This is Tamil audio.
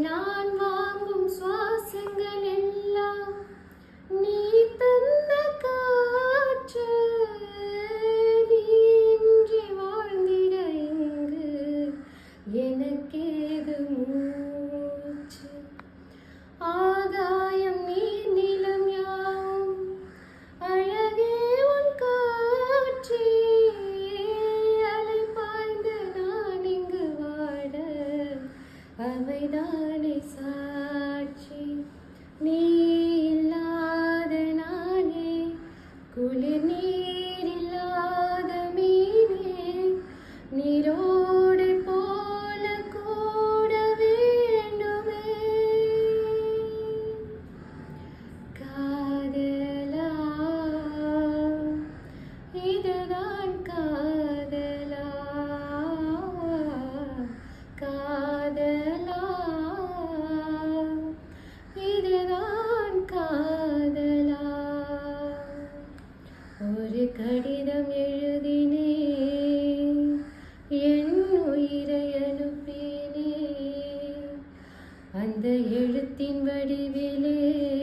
நான் வாங்கும் சுவாசங்கள் வாட அவைதானே சாட்சி நீ ஒரு கடிதம் எழுதினே என் உயிரை அனுப்பினே. அந்த எழுத்தின் வடிவிலே